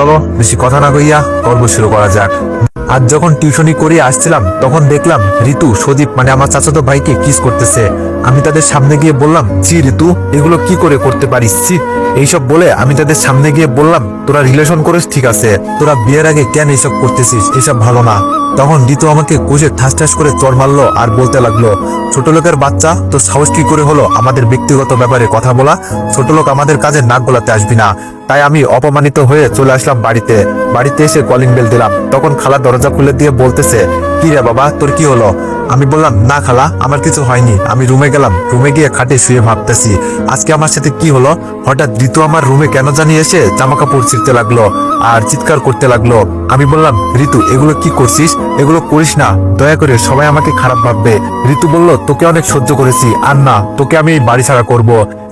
চলো, বেশি কথা না কইয়া গল্প শুরু করা যাক। আজ যখন টিউশনি করে আসছিলাম, তখন দেখলাম ঋতু, সদীপ মানে আমার চাচাতো ভাইকে কিস করতেছে। আমি তাদের সামনে গিয়ে বললাম জি ঋতু, এগুলো কি করে করতে পারিস? ছি। এইসব বলে আমি তাদের সামনে গিয়ে বললাম, তোরা রিলেশন করিস, ঠিক আছে। তোরা বিয়ের আগে কেন এইসব করতেছিস? এসব ভালো না। তখন ঋতু আমাকে কোষে ঠাস ঠাস করে চড় মারলো আর বলতে লাগল, ছোট লোকের বাচ্চা তো সাহস কি করে হলো আমাদের ব্যক্তিগত ব্যাপারে কথা বলা? ছোট লোক আমাদের কাজে নাক গলাতে আসবি না। তাই আমি অপমানিত হয়ে চলে আসলাম বাড়িতে। বাড়িতে এসে কলিং বেল দিলাম। তখন খালা দরজা খুলে দিয়ে বলতেছে, কি রে বাবা, তোর কি হলো? আমি বললাম, না খালা, আমার কিছু হয়নি। আমি রুমে গেলাম। রুমে গিয়ে খাটে শুয়ে ভাবতেছি, আজকে আমার সাথে কি হলো? হঠাৎ ঋতু আমার রুমে কেন জানি এসে জামা কাপড় ছিঁড়তে লাগল আর চিৎকার করতে লাগল। আমি বললাম, ঋতু, এগুলো কি করছিস? এগুলো করিস না। দয়া করে সবাই আমাকে খারাপ ভাববে। ঋতু বলল, তোকে অনেক সহ্য করেছি, আর না, তোকে আমি এই বাড়ি ছাড়া করব।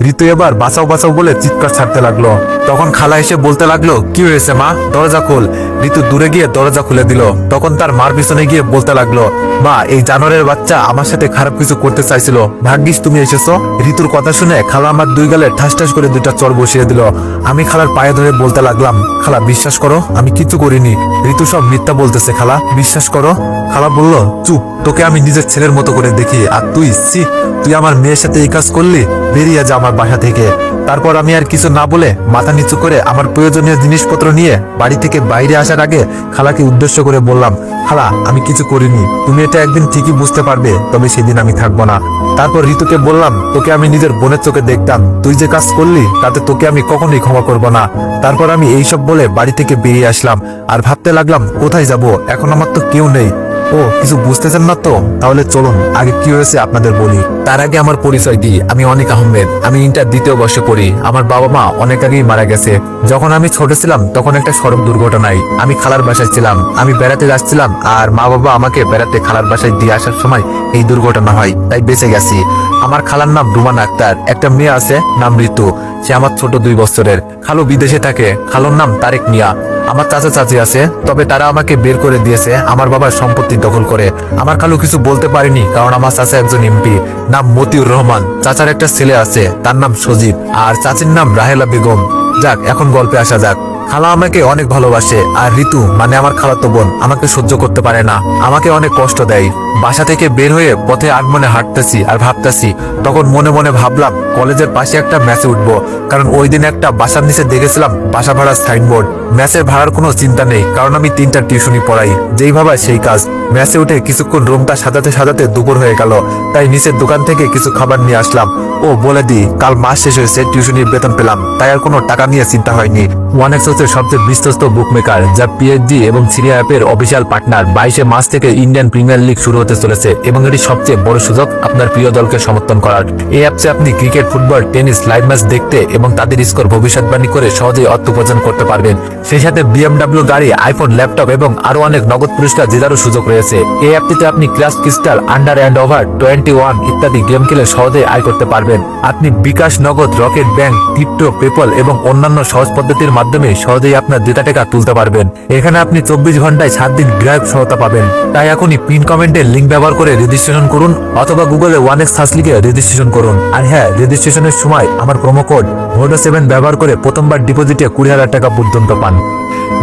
ঋতু এবার, বাঁচাও বাঁচাও, বলে চিৎকার ছাড়তে লাগল। তখন খালা এসে বলতে লাগল, কি হয়েছে মা? দরজা খোল। ঋতু দূরে গিয়ে দরজা খুলে দিল। তখন তার মার পিছনে গিয়ে বলতে লাগল, মা, এই জানোয়ারের বাচ্চা আমার সাথে খারাপ কিছু করতে চাইছিল। ভাগ্যিস তুমি এসেছ। ঋতুর কথা শুনে খালা আমার দুই গালে ঠাস ঠাস করে দুইটা চর বসিয়ে দিল। আমি খালার পায়ে ধরে বলতে লাগলাম, খালা, বিশ্বাস করো, আমি কিছু করিনি। ঋতু সব মিথ্যা বলতেছে, খালা, বিশ্বাস করো। খালা বলল, চুপ, তোকে আমি নিজের ছেলের মতো করে দেখি। আর তুই সি তুই আমার মেয়ের সাথে এই কাজ করলি? বেরিয়ে যা আমার বাসা থেকে। তারপর আমি আর কিছু না বলে মাথা নিচু করে আমার প্রয়োজনীয় জিনিসপত্র নিয়ে বাড়ি থেকে বাইরে আসার আগে খালাকে উদ্দেশ্য করে বললাম, খালা, আমি কিছু করিনি। তুমি এটা একদিন ঠিকই বুঝতে পারবে, তবে সেদিন আমি থাকব না। তারপর ঋতুকে বললাম, তোকে আমি নিজের বোনের চোখে দেখতাম। তুই যে কাজ করলি, তাতে তোকে আমি কখনোই ক্ষমা করব না। তারপর আমি এইসব বলে বাড়ি থেকে বেরিয়ে আসলাম। আর ভাবতে লাগলাম, কোথায় যাব? এখন আমার তো কেউ নেই। ও, কিছু বুঝতেছেন না তো? তাহলে চলুন, আগে কি হয়েছে আপনাদের বলি। তার আগে আমার পরিচয় দিই, আমি অনেক আহমেদ। আমি ইন্টার দ্বিতীয় বর্ষে পড়ি। আমার বাবা মা অনেক আগেই মারা গেছে। যখন আমি ছোট ছিলাম, তখন একটা সড়ক দুর্ঘটনায় আমি খালার বাসায় ছিলাম। আমি বেড়াতে যাচ্ছিলাম, আর মা বাবা আমাকে বেড়াতে খালার বাসায় দিয়ে আসার সময় এই দুর্ঘটনা হয়, তাই বেঁচে গেছি। আমার খালার নাম রুমান আক্তার। একটা মেয়ে আছে, নাম ঋতু। সে আমার ছোট দুই বছরের। খালু বিদেশে থাকে। খালুর নাম তারেক মিয়া। আমার চাচা চাচি আছে, তবে তারা আমাকে বের করে দিয়েছে, আমার বাবার সম্পত্তি দখল করে। আমার খালু কিছু বলতে পারেনি, কারণ আমার চাচা একজন এমপি। নাম মতিউর রহমান। চাচার একটা ছেলে আছে, তার নাম সজীব আর চাচির নাম রাহেলা বেগম। যাক, এখন গল্পে আসা যাক। খালা আমাকে অনেক ভালোবাসে, আর ঋতু মানে আমার খালাতো বোন, আমাকে সহ্য করতে পারে না। আমাকে অনেক কষ্ট দেয়। বাসা থেকে বের হয়ে পথে আগমনে হাঁটতেছি আর ভাবতেছি, তখন মনে মনে ভাবলাম, কলেজের পাশে একটা ম্যাচে উঠবো। কারণ ওই দিন একটা বাসার নিচে দেখেছিলাম, বাসা ভাড়ার সাইনবোর্ড। ম্যাচের ভাড়ার কোনো চিন্তা নেই, কারণ আমি তিনটা টিউশনি পড়াই, যেই ভাবা সেই কাজ। ম্যাচে উঠে কিছুক্ষণ রুমটা সাজাতে সাজাতে দুপুর হয়ে গেল। তাই নিচের দোকান থেকে কিছু খাবার নিয়ে আসলাম। ও বলে দি, কাল মাস শেষ হয়েছে টিউশনির বেতন পেলাম। তাই আর কোনো টাকা নিয়ে চিন্তা হয়নি। ওয়ান এক্স হচ্ছে সবচেয়ে বিশ্বস্ত বুকমেকার যা পিএইচডি এবং সিরিয়া অ্যাপের অফিসিয়াল পার্টনার বাইশে মাস থেকে ইন্ডিয়ান প্রিমিয়ার লিগ শুরু হতে চলেছে এবং এটি সবচেয়ে বড় সুযোগ আপনার প্রিয় দলকে সমর্থন করার। এই অ্যাপসে আপনি cricket football tennis live match দেখতে এবং তাদের স্কোর ভবিষ্যৎবাণী করে সহজেই অর্থ উপার্জন করতে পারবেন। সেই সাথে বিএমডাব্লিউ গাড়ি আইফোন ল্যাপটপ এবং আরও অনেক নগদ পুরস্কার জেতারও সুযোগ রয়েছে। এই অ্যাপটিতে আপনি class crystal, under and over, twenty one ইত্যাদি গেম খেলে সহজেই আয় করতে পারবেন। আপনি বিকাশ, নগদ, রকেট, ব্যাংক, ক্রিপ্টো পেপল এবং অন্যান্য সহজ পদ্ধতির মাধ্যমে সহজেই আপনার ডেটা টাকা তুলতে পারবেন। এখানে আপনি চব্বিশ ঘন্টায় সাত দিন গ্রাহক সহায়তা পাবেন। তাই এখনই পিন কমেন্টের লিঙ্ক ব্যবহার করে রেজিস্ট্রেশন করুন অথবা গুগলে ওয়ান এক্স সার্চ লিখে রেজিস্ট্রেশন করুন। আর হ্যাঁ রেজিস্ট্রেশনের সময় আমার প্রোমো কোড ভোডো সেভেন ব্যবহার করে প্রথমবার ডিপোজিটে কুড়ি হাজার টাকা পর্যন্ত পান।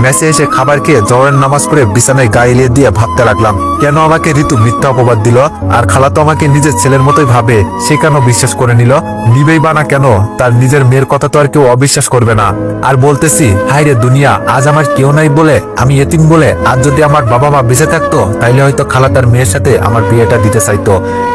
মেসে এসে খাবার খেয়ে জহরের নামাজ পড়ে বিছানায় গায়ে দিয়ে ভাবতে লাগলাম, কেন আমাকে ঋতু মিথ্যা অপবাদ দিল? আর খালা তো আমাকে নিজের ছেলের মতোই ভাবে, সে কেন বিশ্বাস করে নিল? নিবেই বা না কেন, তার নিজের মেয়ের কথা তো আর কেউ অবিশ্বাস করবে না। আর বলতেছি হাই রে দুনিয়া, আজ আমার কেউ নাই বলে, আমি এতিম বলে, আজ যদি আমার বাবা মা বেঁচে থাকতো, তাইলে হয়তো খালা তার মেয়ের সাথে আমার বিয়েটা দিতে চাইতো।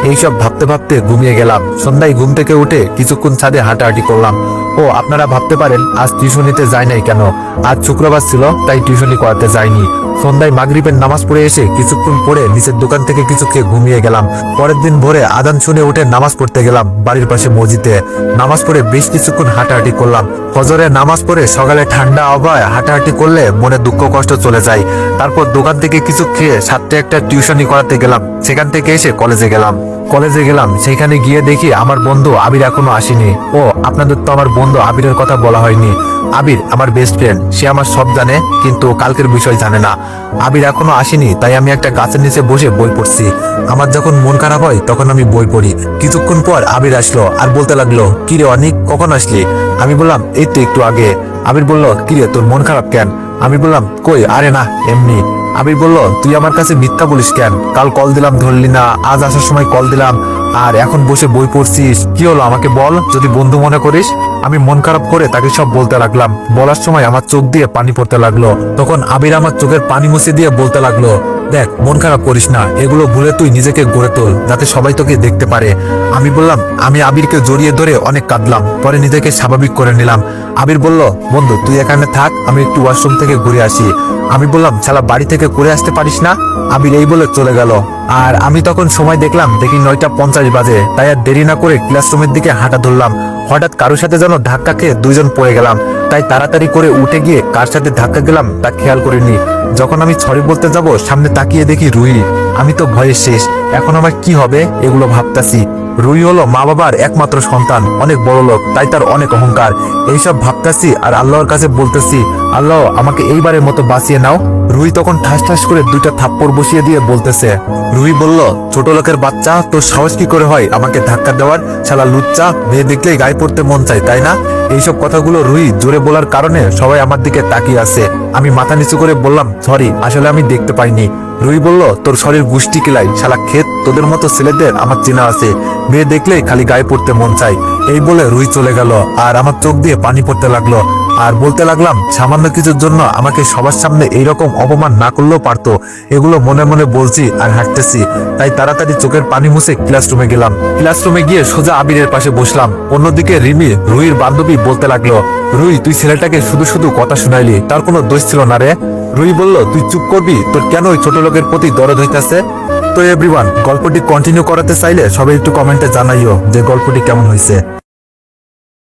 এইসব ভাবতে ভাবতে ঘুমিয়ে গেলাম। সন্ধ্যায় ঘুম থেকে উঠে কিছুক্ষণ ছাদে হাঁটাহাঁটি করলাম। ও, আপনারা ভাবতে পারেন, আজ টিউশনিতে যাই নাই কেন? আজ শুক্রবার ছিল, তাই টিউশনি করাতে যাইনি। সন্ধ্যায় মাগরিবের নামাজ পড়ে এসে কিছুক্ষণ পরে নিচের দোকান থেকে কিছু খেয়ে ঘুমিয়ে গেলাম। পরের দিন ভোরে আদান শুনে উঠে নামাজ পড়তে গেলাম বাড়ির পাশে মসজিদে। নামাজ পড়ে বেশ কিছুক্ষণ হাঁটাহাঁটি করলাম। ফজরে নামাজ পড়ে সকালে ঠান্ডা আবহাওয়ায় হাঁটাহাঁটি করলে মনে দুঃখ কষ্ট চলে যায়। তারপর দোকান থেকে কিছু খেয়ে সাতটা একটা টিউশনি করাতে গেলাম। সেখান থেকে এসে কলেজে গেলাম। কলেজে গেলাম, সেখানে গিয়ে দেখি আমার বন্ধু আবির এখনও আসেনি। ও, আপনাদের তো আমার বন্ধু আবিরের কথা বলা হয়নি। আবির আমার বেস্ট ফ্রেন্ড সে আমার সব জানে, কিন্তু কালকের বিষয় জানে না। আবির এখনও আসেনি, তাই আমি একটা গাছের নিচে বসে বই পড়ছি। আমার যখন মন খারাপ হয়, তখন আমি বই পড়ি। কিছুক্ষণ পর আবির আসলো আর বলতে লাগল কিরে অনেক, কখন আসলি? আমি বললাম, এই তো একটু আগে। আবির বলল কিরে তোর মন খারাপ কেন? আমি বললাম, কই, আরে না, এমনি। আবির বলল, তুই আমার কাছে মিথ্যা বলিস কেন? কাল কল দিলাম, ধরলি না, আজ আসার সময় কল দিলাম, আর এখন বসে বই পড়ছিস। কি হলো, আমাকে বল, যদি বন্ধু মনে করিস? আমি মন খারাপ করে তাকে সব বলতে লাগলাম। বলার সময় আমার চোখ দিয়ে পানি পড়তে লাগল। তখন আবির আমার চোখের পানি মুছে দিয়ে বলতে লাগল দেখ, মন খারাপ করিস না, এগুলো ভুলে তুই নিজেকে গড়ে তোল, যাতে সবাই তোকে দেখতে পারে। আমি বললাম, আমি আবিরকে জড়িয়ে ধরে অনেক কাঁদলাম, পরে নিজেকে স্বাভাবিক করে নিলাম। আবির বলল, বন্ধু, তুই এখানে থাক, আমি একটু ওয়াশরুম থেকে ঘুরে আসি। আমি বললাম, শালা, বাড়ি থেকে করে আসতে পারিস না? আবির এই বলে চলে গেল। আর আমি তখন সময় দেখলাম, দেখি নয়টা পঞ্চাশ বাজে, তাই আর দেরি না করে ক্লাসরুমের দিকে হাঁটা ধরলাম। হঠাৎ কারোর সাথে যেন ধাক্কা খেয়ে দুইজন পড়ে গেলাম। তাই তাড়াতাড়ি করে উঠে গিয়ে কার সাথে ধাক্কা গেলাম তা খেয়াল করিনি। যখন আমি সরি বলতে যাব, সামনে তাকিয়ে দেখি রুই। আমি তো ভয়ে শেষ। এখন আমার কি হবে? এগুলো ভাবতাছি। রুই হলো মা বাবার একমাত্র সন্তান, অনেক বড় লোক, তাই তার অনেক অহংকার। এইসব ভাবতাছি আর আল্লাহর কাছে বলতেছি, আল্লাহ, আমাকে এইবারের মতো বাঁচিয়ে নাও। রুই তখন ঠাস ঠাস করে দুইটা থাপ্পড় বসিয়ে দিয়ে বলতেছে, রুই বলল, ছোট লোকের বাচ্চা, তোর সাহস কি করে হয় আমাকে ধাক্কা দেওয়ার? শালা লুচ্চা, মেয়ে দেখলেই গায়ে পড়তে মন চায়, তাই না? এইসব কথাগুলো রুই জোরে বলার কারণে সবাই আমার দিকে তাকিয়ে আছে। আমি মাথা নিচু করে বললাম, সরি, আসলে আমি দেখতে পাইনি। রুই বলল, তোর শরীর গুষ্টি কিলাই, শালা ক্ষেত, তোদের মতো ছেলেদের আমার চেনা আছে। মেয়ে দেখলেই খালি গায়ে পড়তে মন চাই এই বলে রুই চলে গেল, আর আমার চোখ দিয়ে পানি পড়তে লাগল। আর বলতে লাগলাম, সামান্য কিছুর জন্য আমাকে সবার সামনে এইরকম অপমান না করলেও পারতো। এগুলো মনে মনে বলছি আর হাঁটতেছি। তাই তাড়াতাড়ি চোখের পানি মুছে ক্লাসরুমে গেলাম। ক্লাসরুমে গিয়ে সোজা আবিরের পাশে বসলাম। অন্যদিকে রিমি রুইর বান্ধবী বলতে লাগল রুই তুই ছেলেটাকে শুধু শুধু কথা শুনাইলি, তার কোনো দোষ ছিল না রে? রুই বলল, তুই চুপ করবি? তোর কেন ওই ছোট লোকের প্রতি দরদ হইতাছে? তো এভরিওয়ান গল্পটি কন্টিনিউ করাতে চাইলে সবাই একটু কমেন্টে জানাইও যে গল্পটি কেমন হয়েছে